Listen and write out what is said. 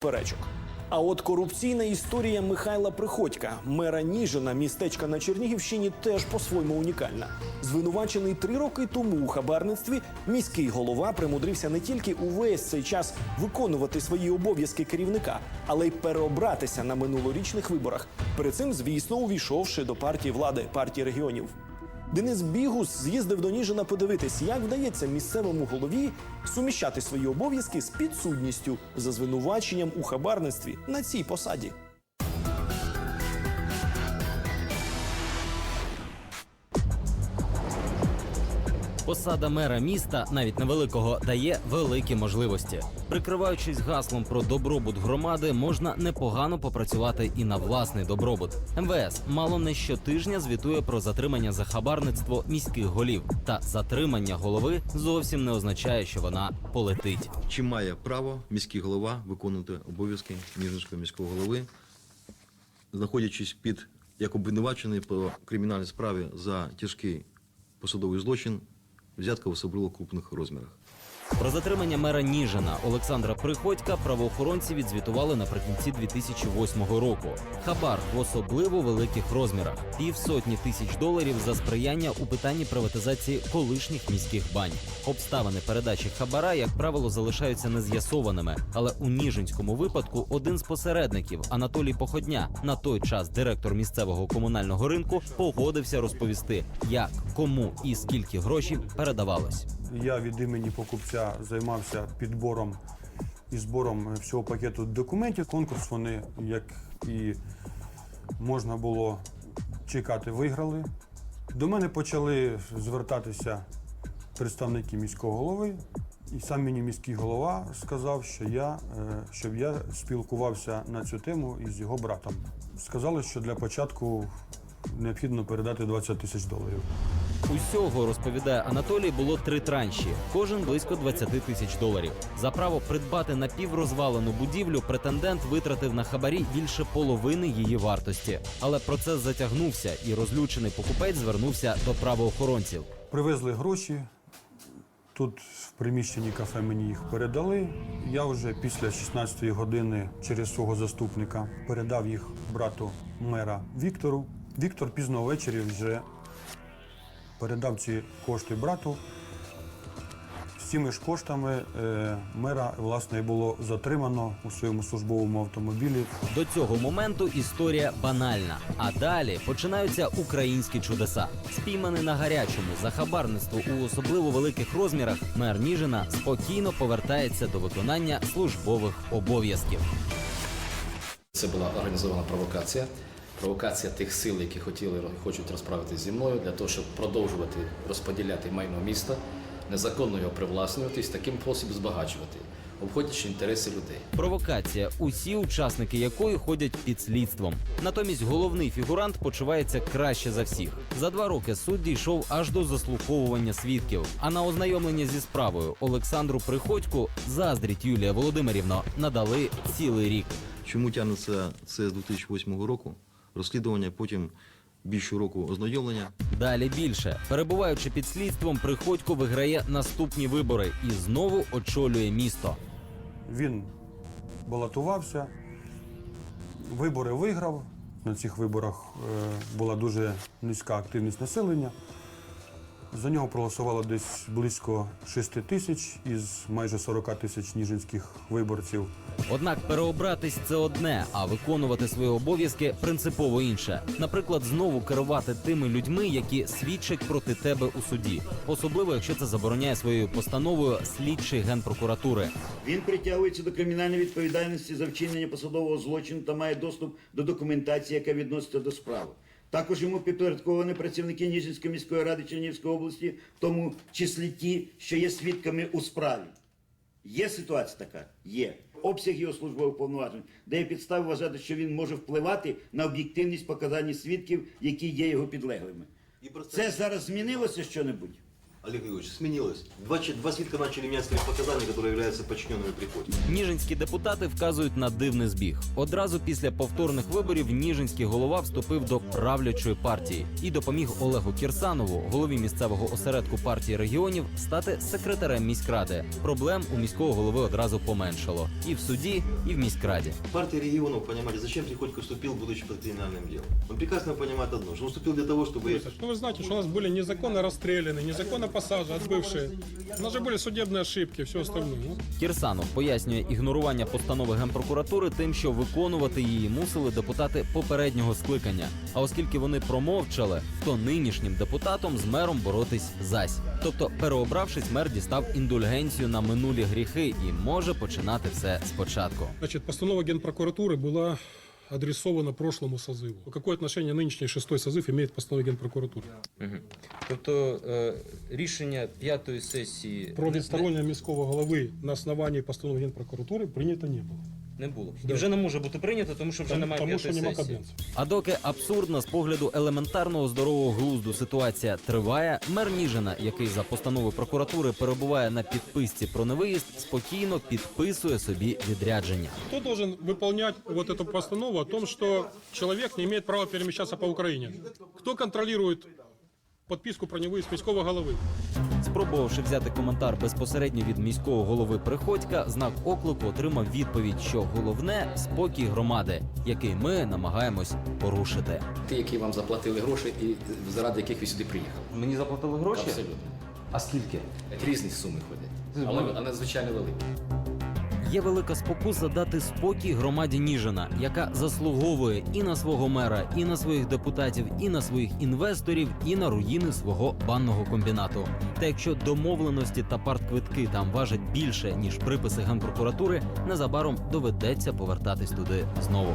перечок. А от корупційна історія Михайла Приходька, мера Ніжина, містечка на Чернігівщині, теж по-своєму унікальна. Звинувачений три роки тому у хабарництві, міський голова примудрився не тільки увесь цей час виконувати свої обов'язки керівника, але й переобратися на минулорічних виборах. Перед цим, звісно, увійшовши до партії влади партії регіонів. Денис Бігус з'їздив до Ніжина подивитись, як вдається місцевому голові суміщати свої обов'язки з підсудністю за звинуваченням у хабарництві на цій посаді. Посада мера міста, навіть невеликого, дає великі можливості. Прикриваючись гаслом про добробут громади, можна непогано попрацювати і на власний добробут. МВС мало не щотижня звітує про затримання за хабарництво міських голів. Та затримання голови зовсім не означає, що вона полетить. Чи має право міський голова виконувати обов'язки Ніжинського міського голови, знаходячись під як обвинувачений по кримінальній справі за тяжкий посадовий злочин, взятка в особливо крупних розмірах? Про затримання мера Ніжина Олександра Приходька правоохоронці відзвітували наприкінці 2008 року. Хабар в особливо великих розмірах півсотні тисяч доларів за сприяння у питанні приватизації колишніх міських бань. Обставини передачі хабара, як правило, залишаються нез'ясованими. Але у Ніжинському випадку один з посередників Анатолій Походня, на той час директор місцевого комунального ринку, погодився розповісти, як, кому і скільки грошей передавалось. Я від імені покупця займався підбором і збором всього пакету документів. Конкурс вони, як і можна було чекати, виграли. До мене почали звертатися представники міського голови, і сам мені міський голова сказав, що я, е, щоб я спілкувався на цю тему із його братом. Сказали, що для початку необхідно передати 20 тисяч доларів. Усього розповідає Анатолій, було три транші, кожен близько 20 тисяч доларів. За право придбати напіврозвалену будівлю претендент витратив на хабарі більше половини її вартості. Але процес затягнувся, і розлючений покупець звернувся до правоохоронців. Привезли гроші. Тут в приміщенні кафе мені їх передали. Я вже після 16-ї години через свого заступника передав їх брату мера Віктору. Віктор пізно ввечері вже передав ці кошти брату. З цими ж коштами е, мера власне було затримано у своєму службовому автомобілі. До цього моменту історія банальна. А далі починаються українські чудеса. Спійманий на гарячому за хабарництво у особливо великих розмірах, мер Ніжина спокійно повертається до виконання службових обов'язків. Це була організована провокація. Провокація тих сил, які хотіли хочуть розправитися зі мною, для того, щоб продовжувати розподіляти майно міста, незаконно його привласнювати і таким спосіб збагачувати, обходячи інтереси людей. Провокація, усі учасники якої ходять під слідством. Натомість головний фігурант почувається краще за всіх. За два роки суд дійшов аж до заслуховування свідків. А на ознайомлення зі справою Олександру Приходьку заздріть Юлія Володимирівна надали цілий рік. Чому тягнеться це з 2008 року? Розслідування, потім більше року ознайомлення. Далі більше перебуваючи під слідством, Приходько виграє наступні вибори і знову очолює місто. Він балотувався, вибори виграв. На цих виборах е, була дуже низька активність населення. За нього проголосувало десь близько 6 тисяч із майже 40 тисяч ніжинських виборців. Однак переобратись це одне, а виконувати свої обов'язки принципово інше. Наприклад, знову керувати тими людьми, які свідчать проти тебе у суді, особливо якщо це забороняє своєю постановою слідчий генпрокуратури. Він притягується до кримінальної відповідальності за вчинення посадового злочину та має доступ до документації, яка відноситься до справи. Також йому підпорядковані працівники Ніжинської міської ради Чернігівської області, в тому числі ті, що є свідками у справі. Є ситуація така? Є. Обсяг його службових повноважень, де є підстави вважати, що він може впливати на об'єктивність показань свідків, які є його підлеглими. І Це зараз змінилося що-небудь? Олег Григорьевич, сменилось. Два, че- два свидка начали менять свои показания, которые являются подчиненными Приходько. Ніжинські депутати вказують на дивний збіг. Одразу після повторних виборів Ніжинський голова вступив до правлячої партії і допоміг Олегу Кірсанову, голові місцевого осередку партії регіонів, стати секретарем міськради. Проблем у міського голови одразу поменшало і в суді, і в міськраді. Партия регионов, понимаете, зачем Приходько вступил, будучи под криминальным делом? Он прекрасно понимает одно, что он вступил для того, чтобы... Ну, вы знаете, что у нас были незаконно расстреляны, незаконно посажены, отбывшие. У нас же были судебные ошибки, все остальное. Ну, Кірсанов пояснює ігнорування постанови генпрокуратури тим, що виконувати її мусили депутати попереднього скликання. А оскільки вони промовчали, то нинішнім депутатам з мером боротись зась. Тобто, переобравшись, мер дістав індульгенцію на минулі гріхи і може починати все спочатку. Значит, постанова Генпрокуратуры была адресована прошлому созыву. Какое отношение нынешний шестой созыв имеет к постанове Генпрокуратуры? Тобто рішення п'ятої сесії Про відсторонення міського голови на основанні постанови Генпрокуратури прийнято не було. не було і вже не може бути прийнято, тому що вже Тому, немає тому п'ятої що нема сесії. каденції. А доки абсурдна з погляду елементарного здорового глузду ситуація триває, мер Ніжина, який за постановою прокуратури перебуває на підписці про невиїзд, спокійно підписує собі відрядження. Кто должен выполнять вот эту постанову о том, что человек не имеет права перемещаться по Украине? Кто контролирует подписку про невыезд міського голови? Спробувавши взяти коментар безпосередньо від міського голови Приходька, знак оклику отримав відповідь, що головне спокій громади, який ми намагаємось порушити. Ті, які вам заплатили гроші і заради яких ви сюди приїхали. Мені заплатили гроші? Абсолютно. А скільки? Різні суми ходять, але, але надзвичайно великі. Є велика спокуса дати спокій громаді Ніжина, яка заслуговує і на свого мера, і на своїх депутатів, і на своїх інвесторів, і на руїни свого банного комбінату. Та якщо домовленості та партквитки там важать більше ніж приписи генпрокуратури, незабаром доведеться повертатись туди знову.